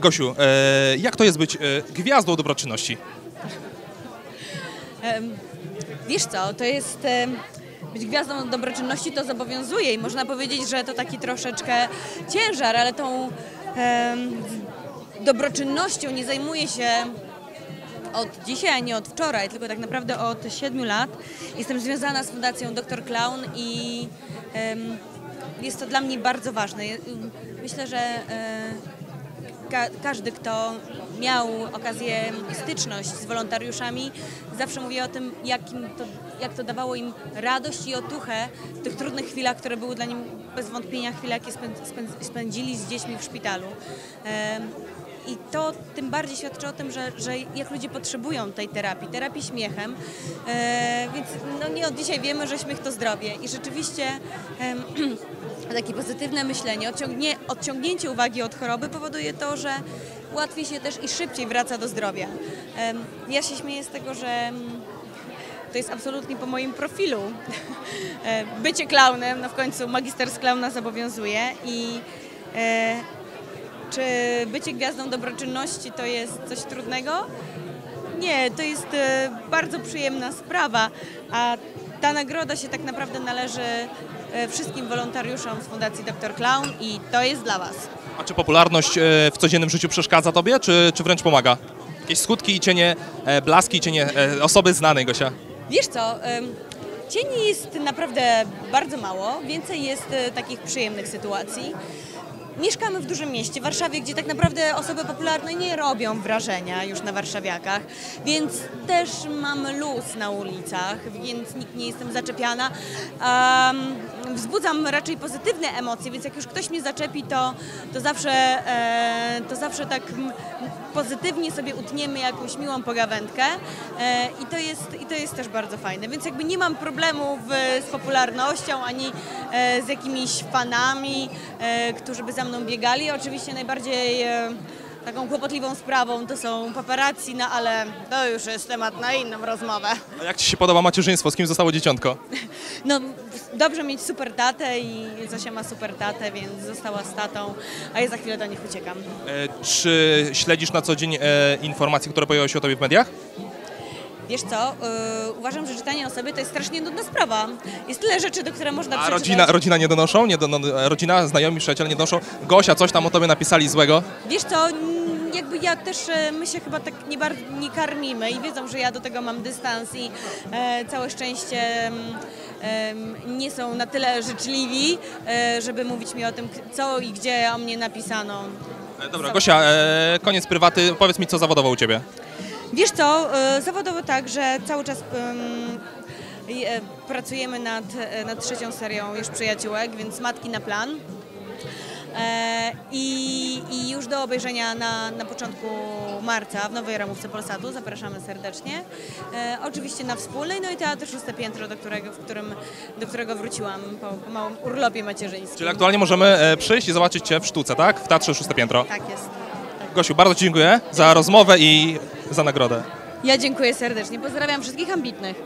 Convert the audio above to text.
Gosiu, e, jak to jest być e, gwiazdą dobroczynności? Wiesz co, to jest być gwiazdą dobroczynności to zobowiązuje i można powiedzieć, że to taki troszeczkę ciężar, ale tą dobroczynnością nie zajmuję się od dzisiaj, a nie od wczoraj, tylko tak naprawdę od siedmiu lat. Jestem związana z Fundacją Dr Clown i jest to dla mnie bardzo ważne. Myślę, że e, ka- każdy, kto miał okazję styczność z wolontariuszami, zawsze mówi o tym, to, jak to dawało im radość i otuchę w tych trudnych chwilach, które były dla nich bez wątpienia chwile, jakie spę- spę- spędzili z dziećmi w szpitalu. I to tym bardziej świadczy o tym, że, że jak ludzie potrzebują tej terapii, terapii śmiechem, e, więc no nie od dzisiaj wiemy, że śmiech to zdrowie i rzeczywiście takie pozytywne myślenie, odciągnie, odciągnięcie uwagi od choroby powoduje to, że łatwiej się też i szybciej wraca do zdrowia. Ja się śmieję z tego, że to jest absolutnie po moim profilu. Bycie klaunem, no w końcu magister z klauna zobowiązuje i e, czy bycie gwiazdą dobroczynności to jest coś trudnego? Nie, to jest e, bardzo przyjemna sprawa, a ta nagroda się tak naprawdę należy wszystkim wolontariuszom z Fundacji Dr Clown i to jest dla Was. A czy popularność e, w codziennym życiu przeszkadza tobie, czy, czy wręcz pomaga? Jakieś skutki i cienie, e, blaski i cienie e, osoby znanej, Gosia? Wiesz co, cieni jest naprawdę bardzo mało, więcej jest e, takich przyjemnych sytuacji. Mieszkamy w dużym mieście, Warszawie, gdzie tak naprawdę osoby popularne nie robią wrażenia już na warszawiakach, więc też mam luz na ulicach, więc nikt nie jestem zaczepiana. Um, wzbudzam raczej pozytywne emocje, więc jak już ktoś mnie zaczepi, to, to, zawsze, e, to zawsze tak pozytywnie sobie utniemy jakąś miłą pogawędkę e, i, to jest, i to jest też bardzo fajne. Więc jakby nie mam problemów z popularnością ani e, z jakimiś fanami, e, którzy by za mną biegali. Oczywiście najbardziej e, taką kłopotliwą sprawą to są paparazzi, no ale to już jest temat na inną rozmowę. A jak ci się podoba macierzyństwo? Z kim zostało dzieciątko? No dobrze mieć super tatę i Zosia ma super tatę, więc została z tatą, a ja za chwilę do nich uciekam. E, czy śledzisz na co dzień e, informacje, które pojawiają się o tobie w mediach? Wiesz co, yy, uważam, że czytanie o sobie to jest strasznie nudna sprawa. Jest tyle rzeczy, do które można A przeczytać. rodzina, rodzina nie donoszą? Nie dono, rodzina, znajomi, przyjaciele nie donoszą? Gosia, coś tam o tobie napisali złego? Wiesz co, mm, jakby ja też, e, my się chyba tak nie, bar- nie karmimy i wiedzą, że ja do tego mam dystans i e, całe szczęście em, nie są na tyle życzliwi, e, żeby mówić mi o tym, co i gdzie o mnie napisano. E, dobra, Gosia, e, koniec prywaty. Powiedz mi, co zawodowo u ciebie? Wiesz co, e, zawodowo tak, że cały czas pracujemy nad, e, nad trzecią serią już przyjaciółek, więc matki na plan. E, I, I już do obejrzenia na, na początku marca w nowej ramówce Polsatu zapraszamy serdecznie. E, oczywiście na wspólnej, no i teatr szóste piętro, do którego, w którym, do którego wróciłam po, po małym urlopie macierzyńskim. Czyli aktualnie możemy e, przyjść i zobaczyć cię w sztuce, tak? W Teatrze Szóste Piętro. Tak jest. Gosiu, bardzo ci dziękuję za rozmowę i za nagrodę. Ja dziękuję serdecznie. Pozdrawiam wszystkich ambitnych.